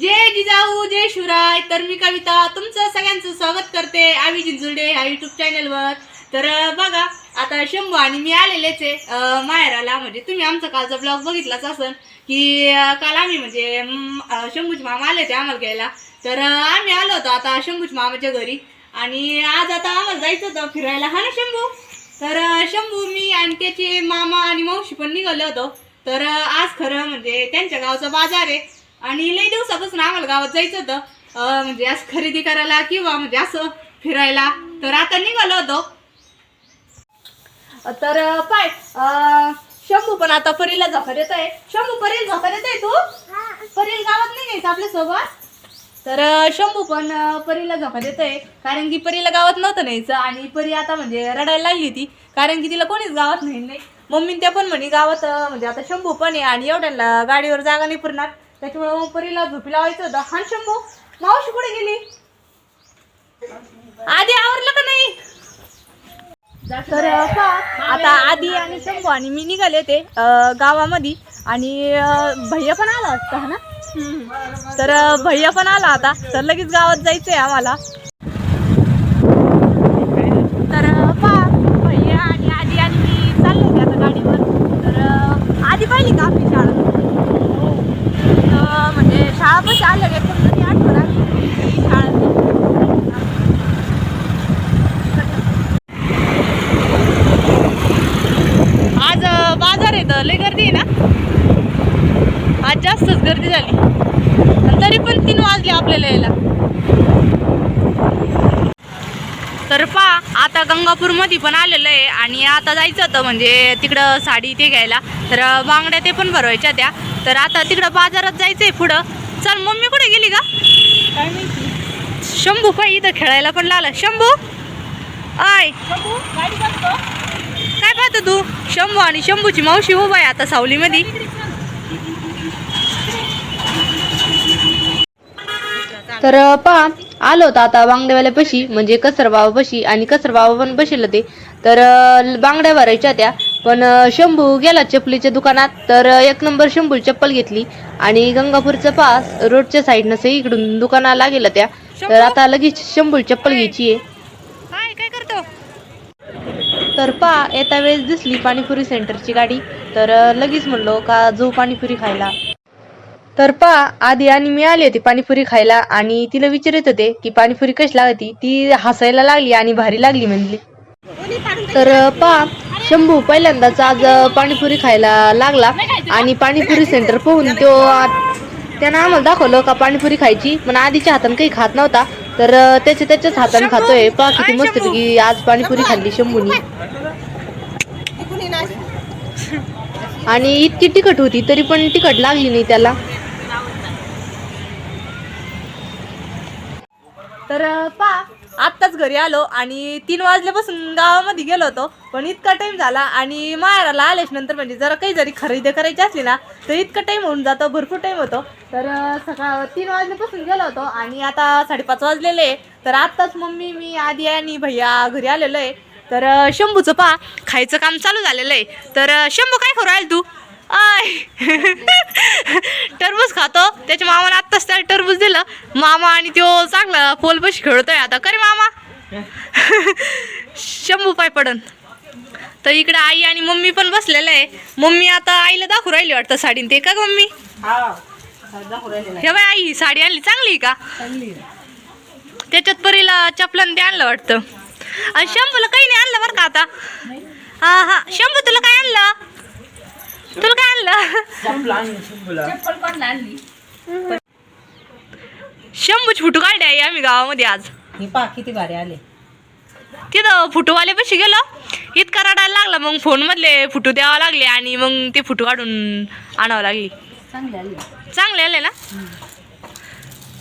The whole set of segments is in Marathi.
जय जिजाऊ जय शिवराय. तर मी कविता तुमचं सगळ्यांचं स्वागत करते. आम्ही जिंजुर्डे ह्या युट्यूब चॅनलवर तर बघा आता शंभू आणि मी आलेलेच आहे. माहेराला. म्हणजे तुम्ही आमचा कालचा ब्लॉग बघितलाच असन की काल आम्ही म्हणजे अं, शंभूचे मामा आले होते आम्हाला घ्यायला. तर आम्ही आलो होतो आता शंभूच मामाच्या घरी. आणि आज आता आम्हाला जायचं होतं फिरायला. हा ना शंभू? तर शंभू मी आणि त्याचे मामा आणि मावशी पण निघालो होतो. तर आज खरं म्हणजे त्यांच्या गावचा बाजार आहे. आणि लई दिवसापासून आम्हाला गावात जायचं होतं. म्हणजे असं खरेदी करायला किंवा म्हणजे असं फिरायला. तर आता निघालो होतो. तर पाय अं, शंभू पण आता परीला झोका येत आहे शंभू परीला झोका येत आहे तू परील गावात नाही यायचं आपल्यासोबत तर शंभू पण परीला झोका देत आहे कारण की परीला गावात नव्हतं न्यायचं आणि परी आता म्हणजे रडायला लागली ती कारण की तिला कोणीच गावात नाही नाही. मम्मी त्या पण म्हणे गावात म्हणजे आता शंभू पण आहे आणि एवढ्याला गाडीवर जागा नाही पुरणार. त्याच्यामुळे मग परीला झोपी लावायचं होतं. हा शंभू मावशी कुठे गेली? आधी आवरलं का नाही? तर आता आधी आणि शंभू आणि मी निघाले ते गावामध्ये. आणि अं, भैया पण आला असता हा ना? तर भैया पण आला आता. तर लगेच गावात जायचंय आम्हाला तर अं, पहा भैया आणि आधी आणि मी चालले होते आता गाडीवर तर अं, आधी पाहिली का आपली शाळा तर म्हणजे शाळा कशी आल्या एकदम तरी आठवण आली की शाळा आज अं, बाजार आहे तर लय गर्दी आहे ना आज जास्तच गर्दी झाली. तरी पण तीन वाजले आपल्याला यायला. तर पा आता गंगापूरमध्ये पण आलेलं आहे आणि आता जायचं होतं म्हणजे तिकडं साडी ते घ्यायला. तर बांगड्या ते पण भरवायच्या त्या. तर आता तिकडं बाजारात जायचं आहे पुढं. चल मम्मी कुठे गेली का शंभू पाय इथं खेळायला पण लागला. शंभू? आय काय पाहतो तू? शंभू आणि शंभूची मावशी उभा आहे आता सावलीमध्ये. तर पहा आलो होतं आता बांगड्यावाल्यापाशी म्हणजे कसर बाबापाशी आणि कसर बाबा पण बसेल ते. तर बांगड्या भरायच्या त्या पण शंभू गेला चपलीच्या दुकानात तर एक नंबर शंभू चप्पल घेतली. आणि गंगापूरचं पास रोडच्या साईडनं सही इकडून दुकानाला गेला त्या. तर आता लगेच शंभू चप्पल घ्यायची आहे. काय काय करतो? तर पा येता वेळेस दिसली पाणीपुरी सेंटरची गाडी. तर लगेच म्हणलो का जाऊ पाणीपुरी खायला? तर पा आधी आणि मी आले होते पाणीपुरी खायला आणि तिला विचारत होते की पाणीपुरी कशी लागती? ती हसायला लागली आणि भारी लागली म्हणली. तर पा शंभू पहिल्यांदाच आज पाणीपुरी खायला लागला आणि पाणीपुरी सेंटर पाहून तो त्यानं आम्हाला दाखवलं का पाणीपुरी खायची पण आधीच्या हातानं काही खात नव्हता. तर त्याच्या त्याच्याच हातानं खातोय. पा किती मस्त की आज पाणीपुरी खाल्ली शंभूनी. आणि इतकी तिखट होती तरी पण तिखट लागली नाही त्याला तर पा घरी आलो आणि तीन वाजल्यापासून गावामध्ये गेलो होतो पण इतका टाइम झाला आणि माहेराला आल्याच नंतर म्हणजे जरा काही जरी खरेदी करायची असली ना तर इतका टाइम होऊन जातो भरपूर टाइम होतो. तर सकाळ तीन वाजल्यापासून गेलो होतो आणि आता साडेपाच वाजलेले आहे. तर आत्ताच मम्मी मी आधी आणि भैया घरी आलेलो आहे. तर शंभूचं पा खायचं काम चालू झालेलं आहे. तर शंभू काय करू राहील तू? आय. टरबूज खातो. त्याच्या मामाने आत्ताच त्याला टरबूज दिलं. मामा आणि तो चांगला पोलपशी खेळतोय आता. करे मामा? शंभू पाय पडन. तर इकडे आई आणि मम्मी पण बसलेलं आहे. मम्मी आता आईला दाखवू राहिली वाटतं साडीन ते का मम्मी? हा बाय आई साडी आणली चांगली आहे का? चांगली त्याच्यात परीला चपलन ते आणलं वाटतं. आणि शंभूला काही नाही आणलं बरं का आता? हा हा. शंभू तुला काय आणलं? तुला काय आणलं? चप्पल पण आणली? शंभूची फुटू काढले आहे आम्ही गावामध्ये आज. ही पा किती भारी आले. तिथं फुटूवाले पशी गेलो. इतका रडायला लागला मग फोन मधले फुटू द्यावा लागले आणि मग ते फुटू काढून आणावं लागली. चांगली आली. चांगले आले ना?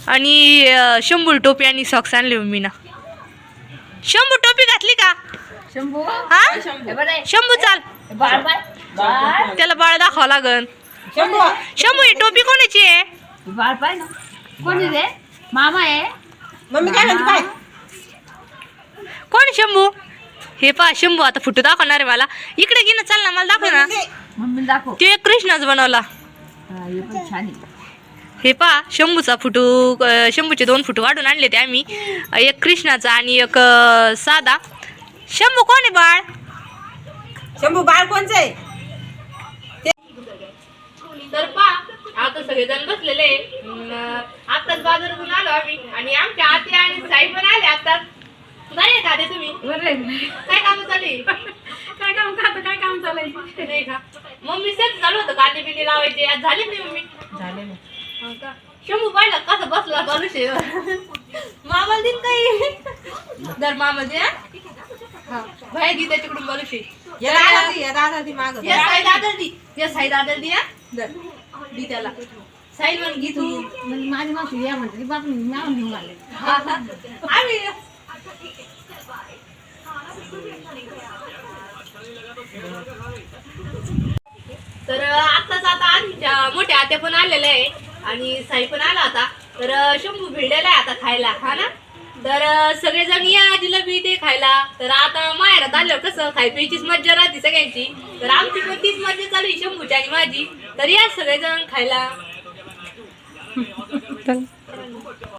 आणि अं, शंभू टोपी आणि सॉक्स आणले मम्मीना शंभू टोपी घातली का? शंभू? हा? शंभू. चाल. त्याला बाळ दाखवावं लागन. शंभू. शंभू ही टोपी कोणाची आहे? बाळ पाय ना. कोणी रे मामा आहे? मम्मी काय म्हणते पाय कोण शंभू? हे पा शंभू आता फुटू दाखवणार आहे मला. इकडे घे ना चाल ना मला दाखव ना. मम्मी दाखव. ते एक कृष्णाच बनवला. हा, हे पण छान आहे. हे पा शंभूचा फोटो शंभूचे दोन फोटो काढून आणले ते आम्ही. एक कृष्णाचा आणि एक साधा. शंभू कोण आहे बाळ? शंभू बाळ कोणचं आहे? तर पा आता सगळेजण बसलेले. आताच बाजारातून आलो आम्ही. आणि आमच्या आते आणि साई पण आले आताच नाही का ते तुम्ही? काय काम चालू काय काम करतो काय काम चाललंय नाही का? मम्मी तेच चालू होतं कांदे बिंदे लावायचे. आज झाले नाही मम्मी? झाले ना. हा का? शंभू पाहिलं कसं बसला बालुशे मामा दिन काही दर मामा दे हा? बाहेर दी त्याच्याकडून बालुशे या दादा दादा ती मागं. या साई दादर दी या साई दादर दी हा. दर दी त्याला. साई घे तू माझी मावशी या म्हणते ती बातमी मी घेऊन आले. आम्ही तर आताच आता आमच्या मोठ्या आत्या पण आलेल्या आहे आणि साई पण आला होता तर शंभू भिडलेला आहे आता खायला हा ना? तर सगळेजण या जिलेबी ते खायला. तर आता माहेरात आल्यावर कसं खाय प्यायचीच मज्जा राहते सगळ्यांची. तर आमची पण तीच मज्जा चालू आहे शंभूची आणि माझी. तर या सगळेजण खायला.